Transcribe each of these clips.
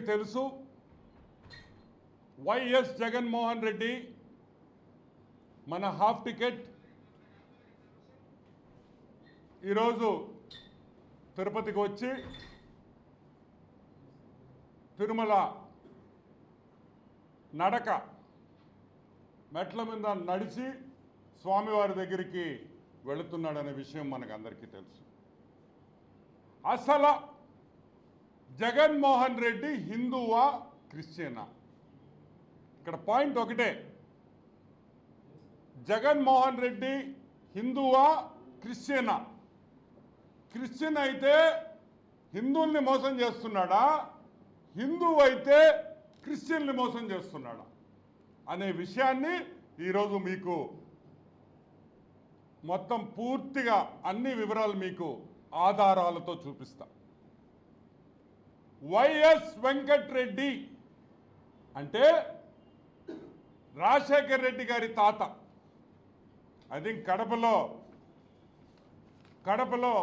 తెలుసు వైఎస్ జగన్మోహన్ రెడ్డి మన half ticket. ఈరోజు తిరుపతికి వచ్చి తిరుమల నడక మెట్ల మీద నడిచి స్వామివారి దగ్గరికి వెళుతున్నాడనే విషయం మనకు అందరికీ తెలుసు. అసలు జగన్మోహన్ రెడ్డి హిందువా క్రిస్టియనా? ఇక్కడ పాయింట్ ఒకటే. జగన్మోహన్ రెడ్డి హిందువా క్రిస్టియనా? క్రిస్టియన్ అయితే హిందువుల్ని మోసం చేస్తున్నాడా? హిందువు అయితే క్రిస్టియన్ని మోసం చేస్తున్నాడా? అనే విషయాన్ని ఈరోజు మీకు మొత్తం పూర్తిగా అన్ని వివరాలు మీకు ఆధారాలతో చూపిస్తాను వైఎస్ వెంకట్రెడ్డి అంటే రాజశేఖర్ రెడ్డి గారి తాత. ఐ థింక్ కడపలో కడపలో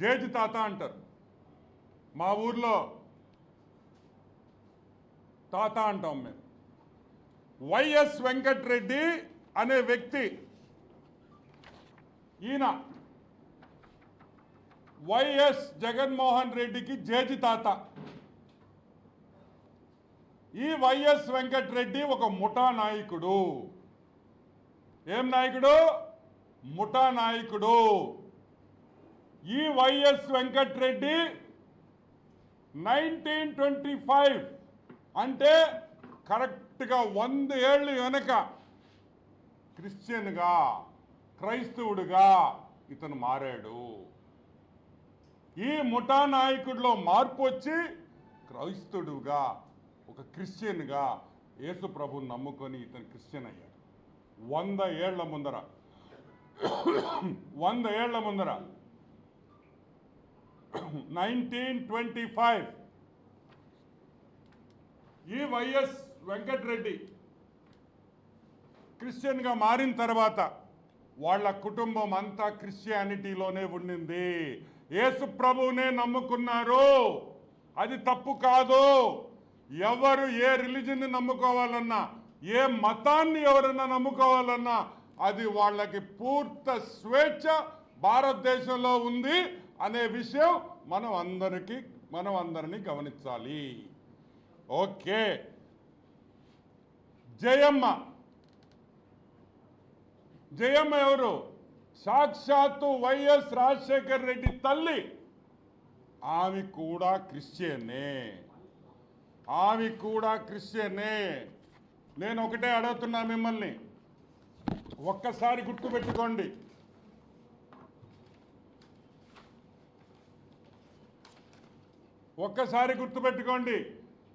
జేజి తాత అంటారు. మా ఊర్లో తాత అంటాం మేము. వైఎస్ వెంకట్రెడ్డి అనే వ్యక్తి ఈయన వైఎస్ జగన్మోహన్ రెడ్డికి జేజి తాత. ఈ వైఎస్ వెంకట్రెడ్డి ఒక ముఠా నాయకుడు. ఏం నాయకుడు? ముఠా నాయకుడు. ఈ Y S Venkatreddy nineteen twenty five అంటే కరెక్ట్గా వంద ఏళ్ళు వెనక క్రిస్టియన్గా క్రైస్తవుడిగా ఇతను మారాడు. ఈ ముఠా నాయకుడిలో మార్పు వచ్చి క్రైస్తవుడుగా ఒక క్రిస్టియన్గా యేసు ప్రభుని నమ్ముకొని ఇతను క్రిస్టియన్ అయ్యాడు. వంద ఏళ్ళ ముందర. వంద ఏళ్ళ ముందర. Nineteen twenty five. ఈ వైఎస్ వెంకటరెడ్డి క్రిస్టియన్గా మారిన తర్వాత వాళ్ళ కుటుంబం అంతా క్రిస్టియానిటీలోనే ఉండింది. యేసు ప్రభువునే నమ్ముకున్నారు? అది తప్పు కాదు. ఎవరు ఏ రిలీజన్ని నమ్ముకోవాలన్నా ఏ మతాన్ని ఎవరైనా నమ్ముకోవాలన్నా అది వాళ్ళకి పూర్త స్వేచ్ఛ భారతదేశంలో ఉంది అనే విషయం మనం అందరికీ మనం అందరినీ గమనించాలి. ఓకే. జయమ్మ. జయమ్మ ఎవరు? సాక్షాత్తు వైఎస్ రాజశేఖర్ రెడ్డి తల్లి. ఆమె కూడా క్రిస్టియన్నే ఆమె కూడా క్రిస్టియన్నే నేను ఒకటే అడుగుతున్నా మిమ్మల్ని. ఒక్కసారి గుర్తుపెట్టుకోండి ఒక్కసారి గుర్తుపెట్టుకోండి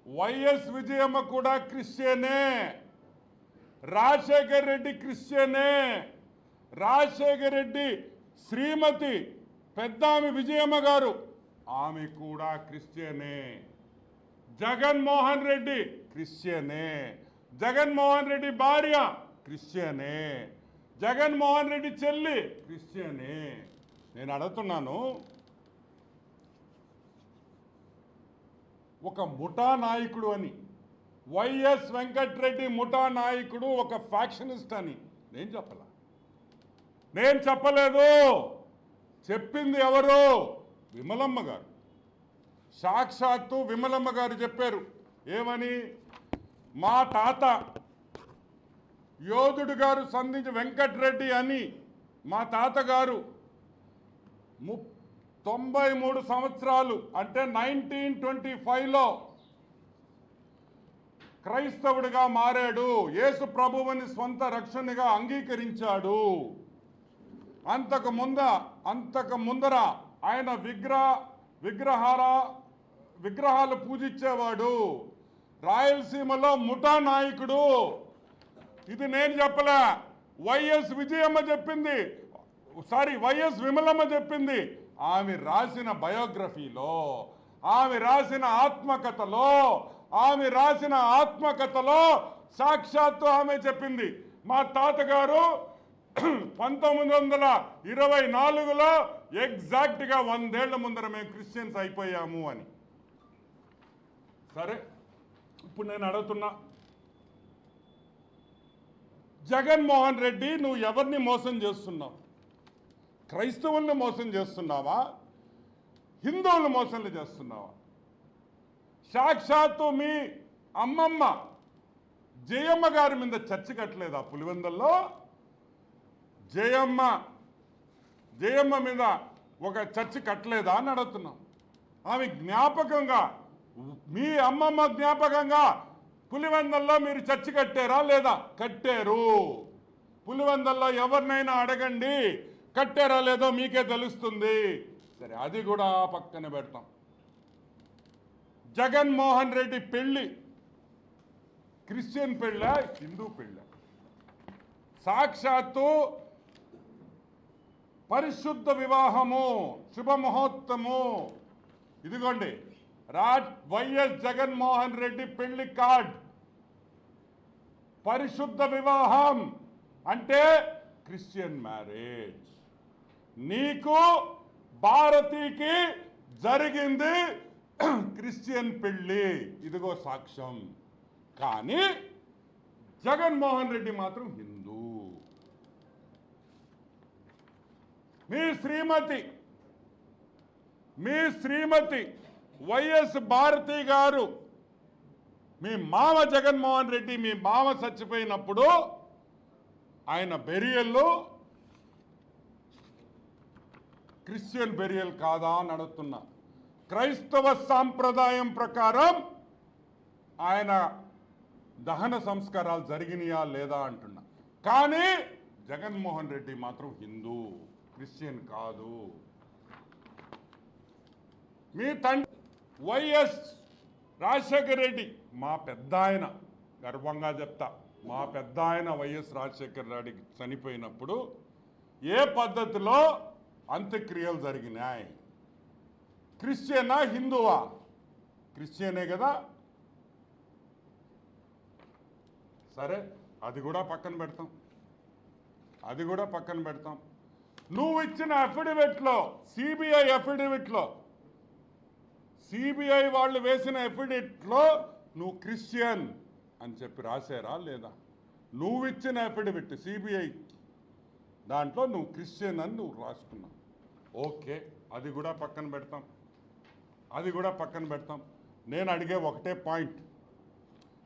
వైఎస్ విజయమ్మ కూడా క్రిస్టియనే. రాజశేఖర్ రెడ్డి క్రిస్టియనే. రాజశేఖర్ రెడ్డి శ్రీమతి పెద్దామి విజయమ్మ గారు. ఆమె కూడా క్రిస్టియనే. జగన్మోహన్ రెడ్డి క్రిస్టియనే. జగన్మోహన్ రెడ్డి భార్య క్రిస్టియనే. జగన్మోహన్ రెడ్డి చెల్లి క్రిస్టియనే. నేను అడుగుతున్నాను ఒక ముఠా నాయకుడు అని వైఎస్ వెంకట్రెడ్డి ముఠా నాయకుడు ఒక ఫ్యాక్షనిస్ట్ అని నేను చెప్పలా? నేను చెప్పలేదు. చెప్పింది ఎవరు? విమలమ్మ గారు. సాక్షాత్తు విమలమ్మ గారు చెప్పారు. ఏమని? మా తాత యోధుడు గారు సంధించి వెంకట్రెడ్డి అని మా తాతగారు ము తొంభై మూడు సంవత్సరాలు అంటే నైన్టీన్ ట్వంటీ ఫైవ్లో క్రైస్తవుడిగా మారాడు. యేసు ప్రభువుని స్వంత రక్షణగా అంగీకరించాడు. అంతకు ముంద అంతకు ముందర ఆయన విగ్రహ విగ్రహాల విగ్రహాలు పూజించేవాడు. రాయలసీమలో ముఠా నాయకుడు. ఇది నేను చెప్పలే. వైఎస్ విజయమ్మ చెప్పింది. సారీ వైఎస్ విమలమ్మ చెప్పింది. ఆమె రాసిన బయోగ్రఫీలో ఆమె రాసిన ఆత్మకథలో ఆమె రాసిన ఆత్మకథలో సాక్షాత్తు ఆమె చెప్పింది. మా తాతగారు పంతొమ్మిది వందల ఇరవై నాలుగులో ఎగ్జాక్ట్గా వందేళ్ళ ముందర మేము క్రిస్టియన్స్ అయిపోయాము అని. సరే ఇప్పుడు నేను అడుగుతున్నా. జగన్మోహన్ రెడ్డి నువ్వు ఎవరిని మోసం చేస్తున్నావు? క్రైస్తవుల్ని మోసం చేస్తున్నావా? హిందువులు మోసంలు చేస్తున్నావా? సాక్షాత్తు మీ అమ్మమ్మ జయమ్మ గారి మీద చర్చ కట్టలేదా పులివెందల్లో? జయమ్మ జయమ్మ మీద ఒక చర్చి కట్టలేదా అని అడుగుతున్నాం. ఆమె జ్ఞాపకంగా మీ అమ్మమ్మ జ్ఞాపకంగా పులివెందల్లో మీరు చర్చి కట్టారా లేదా? కట్టారు. పులివెందల్లో ఎవరినైనా అడగండి కట్టారా లేదో మీకే తెలుస్తుంది. సరే అది కూడా పక్కన పెడతాం. జగన్మోహన్ రెడ్డి పెళ్ళి క్రిస్టియన్ పెళ్ళ హిందూ పెళ్ళ? సాక్షాత్తు పరిశుద్ధ వివాహము శుభముహూర్తము. ఇదిగోండి రాజ్ వైఎస్ జగన్మోహన్ రెడ్డి పెళ్ళి కార్డ్. పరిశుద్ధ వివాహం అంటే క్రిస్టియన్ మ్యారేజ్. నీకు భారతీకి జరిగింది క్రిస్టియన్ పెళ్ళి. ఇదిగో సాక్ష్యం. కానీ జగన్మోహన్ రెడ్డి మాత్రం హిందూ. మీ శ్రీమతి మీ శ్రీమతి వైఎస్ భారతి గారు మీ మామ జగన్మోహన్ రెడ్డి మీ మామ చచ్చిపోయినప్పుడు ఆయన బెరియల్లో క్రిస్టియన్ బెరియల్ కాదా అని అడుగుతున్నా. క్రైస్తవ సాంప్రదాయం ప్రకారం ఆయన దహన సంస్కారాలు జరిగినాయా లేదా అంటున్నా. కానీ జగన్మోహన్ రెడ్డి మాత్రం హిందూ. క్రిస్టియన్ కాదు. మీ తండ్రి వైఎస్ రాజశేఖర రెడ్డి. మా పెద్ద ఆయన గర్వంగా చెప్తా మా పెద్ద ఆయన వైఎస్ రాజశేఖర రెడ్డి చనిపోయినప్పుడు ఏ పద్ధతిలో అంత్యక్రియలు జరిగినాయి? క్రిస్టియనా హిందువా? క్రిస్టియనే కదా. సరే అది కూడా పక్కన పెడతాం. అది కూడా పక్కన పెడతాం. నువ్వు ఇచ్చిన అఫిడవిట్లో సిబిఐ అఫిడవిట్లో సిబిఐ వాళ్ళు వేసిన అఫిడవిట్లో నువ్వు క్రిస్టియన్ అని చెప్పి రాశారా లేదా? నువ్వు ఇచ్చిన అఫిడవిట్ సిబిఐ దాంట్లో నువ్వు క్రిస్టియన్ అని నువ్వు రాసుకున్నావు. ఓకే అది కూడా పక్కన పెడతాం. అది కూడా పక్కన పెడతాం. నేను అడిగే ఒకటే పాయింట్.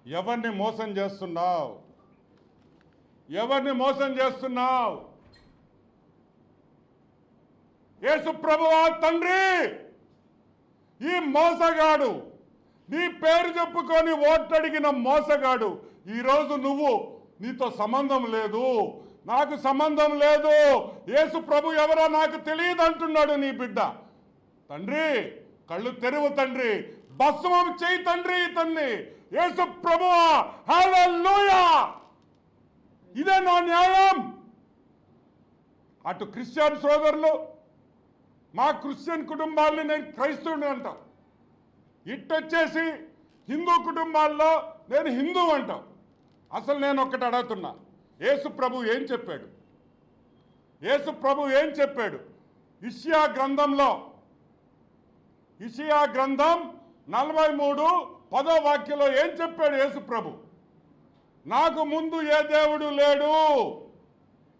ఎవరిని మోసం చేస్తున్నావు? ఎవరిని మోసం చేస్తున్నావు? యేసు ప్రభువా తండ్రి! ఈ మోసగాడు! నీ పేరు చెప్పుకొని ఓటడిగిన మోసగాడు! ఈరోజు నువ్వు నీతో సంబంధం లేదు. నాకు సంబంధం లేదు. యేసు ప్రభు ఎవరో నాకు తెలియదు అంటున్నాడు నీ బిడ్డ. తండ్రి కళ్ళు తెరువు తండ్రి. భస్మం చేయి తండ్రి ఇతన్ని. యేసు ప్రభు హల్లెలూయా! ఇదే నా న్యాయం. అటు క్రిస్టియన్ సోదరులు మా క్రిస్టియన్ కుటుంబాల్ని నేను క్రైస్తవుని అంటాం. ఇట్టొచ్చేసి హిందూ కుటుంబాల్లో నేను హిందూ అంటాం. అసలు నేను ఒక్కటి అడుగుతున్నా యేసు ప్రభు ఏం చెప్పాడు? యేసు ప్రభు ఏం చెప్పాడు? ఇషియా గ్రంథంలో ఇషియా గ్రంథం నలభై మూడు పదో వాక్యలో ఏం చెప్పాడు యేసు ప్రభు? నాకు ముందు ఏ దేవుడు లేడు?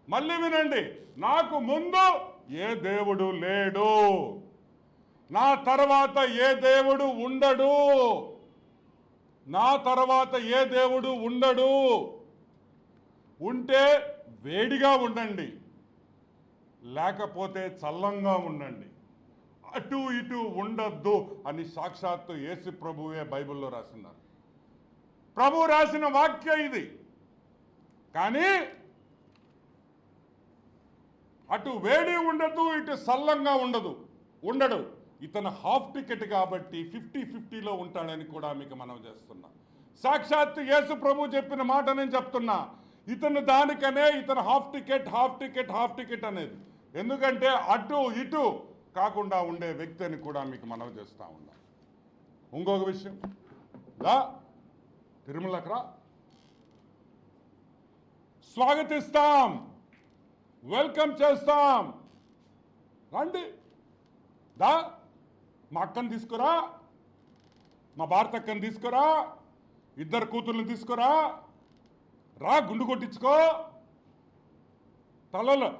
మళ్ళీ వినండి నాకు ముందు ఏ దేవుడు లేడు? నా తర్వాత ఏ దేవుడు ఉండడు? నా తర్వాత ఏ దేవుడు ఉండడు? ఉంటే వేడిగా ఉండండి. లేకపోతే చల్లంగా ఉండండి. అటు ఇటు ఉండద్దు అని సాక్షాత్తు ఏసు ప్రభువే బైబిల్లో రాసినారు. ప్రభు రాసిన వాక్య ఇది. కానీ అటు వేడి ఉండదు ఇటు సల్లంగా ఉండదు. ఉండడు. ఇతను హాఫ్ టికెట్ కాబట్టి ఫిఫ్టీ ఫిఫ్టీలో ఉంటాడని కూడా మీకు మనం చేస్తున్నా. సాక్షాత్తు యేసు ప్రభు చెప్పిన మాట నేను చెప్తున్నా. ఇతను దానికనే ఇతను half ticket half ticket half ticket అనేది. ఎందుకంటే అటు ఇటు కాకుండా ఉండే వ్యక్తి అని కూడా మీకు మనవి చేస్తా ఉన్నా. ఇంకొక విషయం. దా తిరుమలకు రా. స్వాగతిస్తాం. వెల్కమ్ చేస్తాం. రండి. దా మా అక్కని తీసుకురా. మా భారత అక్కని తీసుకురా. ఇద్దరు కూతుర్ని తీసుకురా. రా గుండు కొట్టించుకో. తలలు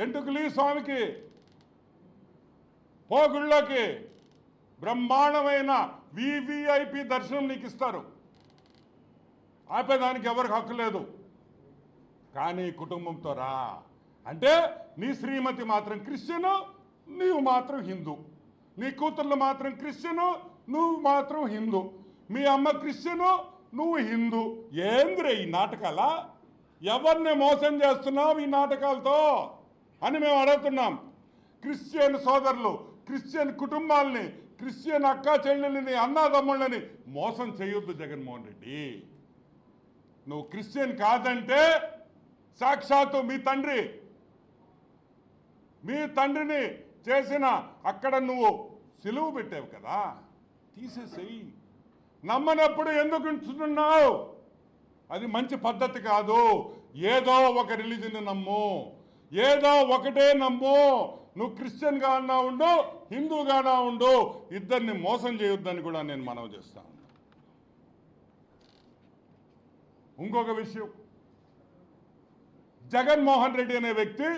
ఎంటుకలి స్వామికి. పో గుళ్ళోకి. బ్రహ్మాండమైన వివిఐపి దర్శనం నీకు ఇస్తారు. ఆపేదానికి ఎవరికి హక్కు లేదు. కానీ కుటుంబంతో రా. అంటే నీ శ్రీమతి మాత్రం క్రిస్టియను నీవు మాత్రం హిందూ. నీ కూతుర్లు మాత్రం క్రిస్టియను నువ్వు మాత్రం హిందూ. మీ అమ్మ క్రిస్టియను నువ్వు హిందూ. ఏంద్రే ఈ నాటకాలా? ఎవరిని మోసం చేస్తున్నావు ఈ నాటకాలతో? అని మేము అడుగుతున్నాం. క్రిస్టియన్ సోదరులు క్రిస్టియన్ కుటుంబాలని క్రిస్టియన్ అక్క చెల్లెళ్ళని అన్నాదమ్ముళ్ళని మోసం చేయొద్దు జగన్మోహన్ రెడ్డి. నువ్వు క్రిస్టియన్ కాదంటే సాక్షాత్తు మీ తండ్రి. మీ తండ్రిని చేసిన అక్కడ నువ్వు సిలువు పెట్టావు కదా. తీసేసేయి. నమ్మనప్పుడు ఎందుకు ఉంచుతున్నావు? అది మంచి పద్ధతి కాదు. ఏదో ఒక రిలీజన్ నమ్ము. ఏదో ఒకటే నమ్ము. నువ్వు క్రిస్టియన్గా అన్నా ఉండు హిందూగానా ఉండు ఇద్దరిని మోసం చేయొద్దని కూడా నేను మనవి చేస్తాను ఇంకొక విషయం. జగన్మోహన్ రెడ్డి అనే వ్యక్తి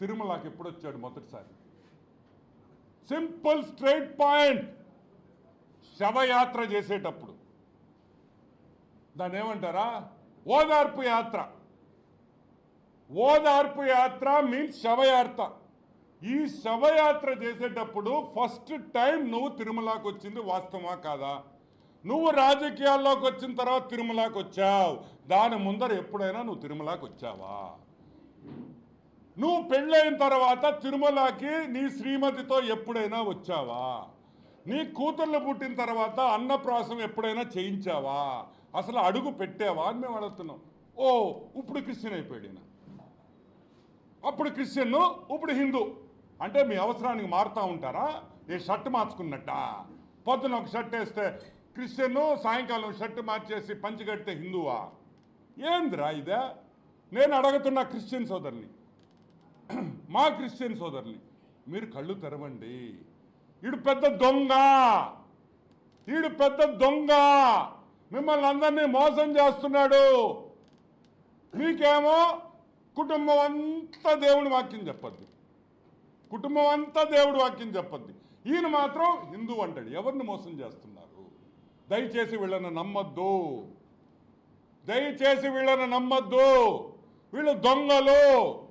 తిరుమలకి ఎప్పుడు వచ్చాడు మొదటిసారి? Simple straight point. శవయాత్ర చేసేటప్పుడు. దాన్ని ఏమంటారా ఓదార్పు యాత్ర. ఓదార్పు యాత్ర మీన్స్ శవయాత్ర. ఈ శవయాత్ర చేసేటప్పుడు ఫస్ట్ టైం నువ్వు తిరుమలకి వచ్చింది వాస్తవమా కాదా? నువ్వు రాజకీయాల్లోకి వచ్చిన తర్వాత తిరుమలకి వచ్చావు దాని ముందర ఎప్పుడైనా నువ్వు తిరుమలకి వచ్చావా నువ్వు పెళ్ళైన తర్వాత తిరుమలకి నీ శ్రీమతితో ఎప్పుడైనా వచ్చావా? నీ కూతుర్లు పుట్టిన తర్వాత అన్నప్రాసం ఎప్పుడైనా చేయించావా? అసలు అడుగు పెట్టావా అని మేము అడుగుతున్నాం. ఓ ఇప్పుడు క్రిస్టియన్ అయిపోయాడు ఈయన. అప్పుడు క్రిస్టియన్ ఇప్పుడు హిందూ. అంటే మీ అవసరానికి మారుతూ ఉంటారా? ఏ షర్ట్ మార్చుకున్నట్ట? పొద్దున ఒక షర్ట్ వేస్తే క్రిస్టియన్ సాయంకాలం షర్ట్ మార్చేసి పంచి కడితే హిందువా? ఏందిరా ఇదే? నేను అడుగుతున్న క్రిస్టియన్ సోదరుని. మా క్రిస్టియన్ సోదరుని మీరు కళ్ళు తెరవండి. ఈడు పెద్ద దొంగ. ఈడు పెద్ద దొంగ. మిమ్మల్ని అందరినీ మోసం చేస్తున్నాడు. మీకేమో కుటుంబం అంతా దేవుడి వాక్యం చెప్పద్ది. కుటుంబం అంతా దేవుడి వాక్యం చెప్పద్ది. ఈయన మాత్రం హిందూ అంటాడు. ఎవరిని మోసం చేస్తున్నారు? దయచేసి వీళ్ళని నమ్మద్దు. దయచేసి వీళ్ళని నమ్మద్దు. వీళ్ళు దొంగలు.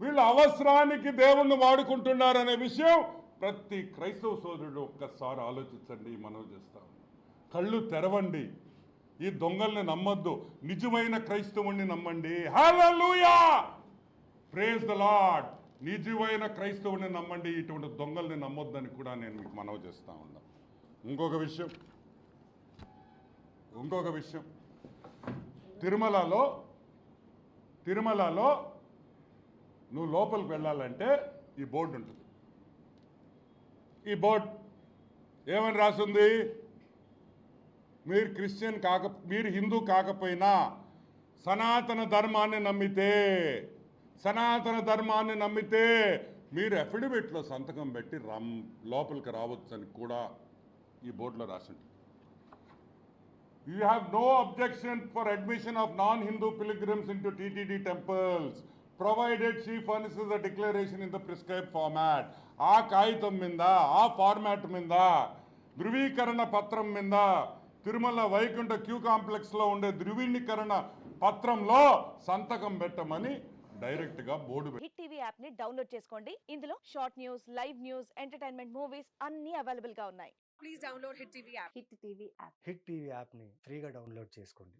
వీళ్ళు అవసరానికి దేవుణ్ణి వాడుకుంటున్నారనే విషయం ప్రతి క్రైస్తవ సోదరుడు ఒక్కసారి ఆలోచించండి మనం చేస్తాం కళ్ళు తెరవండి. ఈ దొంగల్ని నమ్మొద్దు. నిజమైన క్రైస్తవుణ్ణి నమ్మండి. హలూయా ప్రేజ్ ద లాడ్ నిజమైన క్రైస్తవుని నమ్మండి. ఇటువంటి దొంగల్ని నమ్మొద్దని కూడా నేను మీకు మనవి చేస్తా ఉన్నా. ఇంకొక విషయం. ఇంకొక విషయం. తిరుమలలో తిరుమలలో నువ్వు లోపలికి వెళ్ళాలంటే ఈ బోర్డు ఉంటుంది. ఈ బోర్డు ఏమని రాసింది? మీరు క్రిస్టియన్ కాక మీరు హిందూ కాకపోయినా సనాతన ధర్మాన్ని నమ్మితే సనాతన ధర్మాన్ని నమ్మితే మీరు అఫిడవిట్లో సంతకం పెట్టి రమ్ లోపలికి రావచ్చని కూడా ఈ బోర్డులో రాసింది You have no objection for admission of non Hindu pilgrims into TTD temples provided she furnishes a declaration in the prescribed format. ఆ కాగితం మీద ఆ ఫార్మాట్ మీద ధృవీకరణ పత్రం మీద తిరుమల వైకుంఠ క్యూ కాంప్లెక్స్లో ఉండే ధృవీకరణ పత్రంలో సంతకం పెట్టమని డైరెక్ట్గా బోర్డు పెట్టి హిట్ టీవీ యాప్ని డౌన్లోడ్ చేసుకోండి ఇందులో short news live news entertainment movies అన్ని అవైలబుల్గా ఉన్నాయి please download Hit TV app. Hit TV app hit TV యాప్ని ఫ్రీగా డౌన్లోడ్ చేసుకోండి